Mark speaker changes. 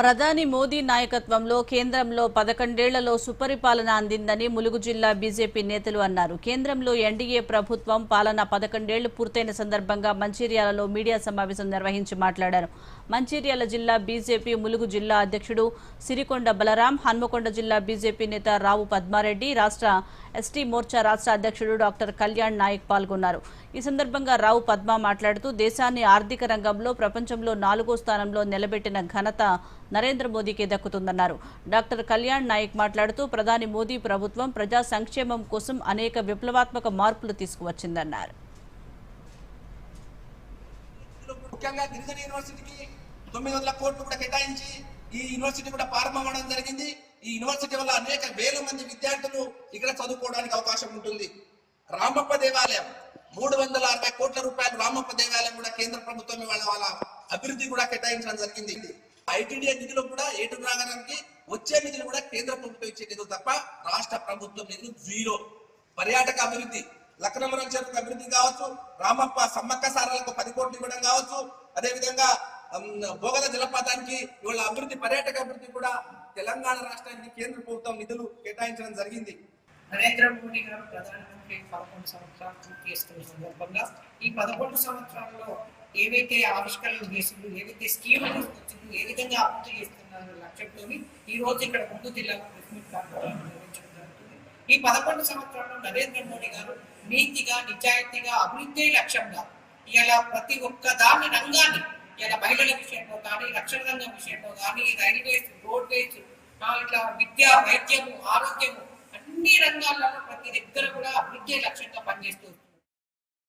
Speaker 1: ప్రధాని మోదీ నాయకత్వంలో కేంద్రంలో పదకొండేళ్ళలో సుపరిపాలన అందిందని ములుగు జిల్లా బీజేపీ నేతలు అన్నారు. కేంద్రంలో ఎన్డీఏ ప్రభుత్వం పాలన పదకొండేళ్ళు పూర్తయిన సందర్భంగా మంచిర్యాలలో మీడియా సమావేశం నిర్వహించి మాట్లాడారు. మంచిర్యాల జిల్లా బీజేపీ ములుగు జిల్లా అధ్యక్షుడు సిరికొండ బలరాం హన్మకొండ జిల్లా బీజేపీ నేత రావు పద్మారెడ్డి రాష్ట్ర ఎస్టీ మోర్చా రాష్ట్ర అధ్యక్షుడు డాక్టర్ కళ్యాణ్ నాయక్ పాల్గొన్నారు. ఈ సందర్భంగా రావు పద్మ మాట్లాడుతూ దేశాన్ని ఆర్థిక రంగంలో ప్రపంచంలో నాలుగో స్థానంలో నిలబెట్టిన ఘనత నరేంద్ర మోదీకి దక్కుతుందన్నారు. డాక్టర్ కళ్యాణ్ నాయక్ మాట్లాడుతూ ప్రధాని మోదీ ప్రభుత్వం ప్రజా సంక్షేమం కోసం అనేక విప్లవాత్మక మార్పులు తీసుకువచ్చిందన్నారు.
Speaker 2: ముఖ్యంగా గిరిజన యూనివర్సిటీకి తొమ్మిది వందల కోట్లు కూడా కేటాయించి ఈ యూనివర్సిటీ కూడా ప్రారంభమవడం జరిగింది. ఈ యూనివర్సిటీ వల్ల అనేక వేల మంది విద్యార్థులు ఇక్కడ చదువుకోవడానికి అవకాశం ఉంటుంది. రామప్ప దేవాలయం మూడు వందల అరవై కోట్ల రూపాయలు రామప్ప దేవాలయం కూడా కేంద్ర ప్రభుత్వం వాళ్ళ వాళ్ళ అభివృద్ధి కూడా కేటాయించడం జరిగింది. ఐటీడీఏ నిధులు కూడా ఏటు నగరానికి వచ్చే నిధులు కూడా కేంద్ర ప్రభుత్వం ఇచ్చే నిధులు తప్ప రాష్ట్ర ప్రభుత్వం నిధులు జీరో. పర్యాటక అభివృద్ధి లక్నవరం చెరుకు అభివృద్ధి కావచ్చు రామప్ప సమ్మక్క సారాలకు పది కోట్లు ఇవ్వడం కావచ్చు అదే విధంగా భోగల జలపాతానికి ఇవాళ అభివృద్ధి పర్యాటక అభివృద్ధి కూడా తెలంగాణ రాష్ట్రానికి కేంద్ర ప్రభుత్వం నిధులు కేటాయించడం జరిగింది.
Speaker 3: నరేంద్ర మోడీ గారు ప్రధానమంత్రి పదకొండు సంవత్సరాలు పూర్తి చేస్తున్న సందర్భంగా ఈ పదకొండు సంవత్సరాల్లో ఏవైతే ఆవిష్కరణలు చేసిందో ఏవైతే స్కీములు వచ్చిందో ఈ రోజు ఇక్కడ ముందు జిల్లాలో ఈ పదకొండు సంవత్సరాల్లో నరేంద్ర మోడీ గారు నీతిగా నిజాయితీగా అభివృద్ధి లక్ష్యంగా ఇలా ప్రతి ఒక్క దాని రంగాన్ని ఇలా మహిళల విషయంలో కానీ రక్షణ రంగం విషయంలో కానీ రైల్వేస్ రోడ్వేస్ ఇట్లా విద్య వైద్యము ఆరోగ్యము అన్ని రంగాలలో ప్రతి దగ్గర కూడా అభివృద్ధి లక్ష్యంగా పనిచేస్తూ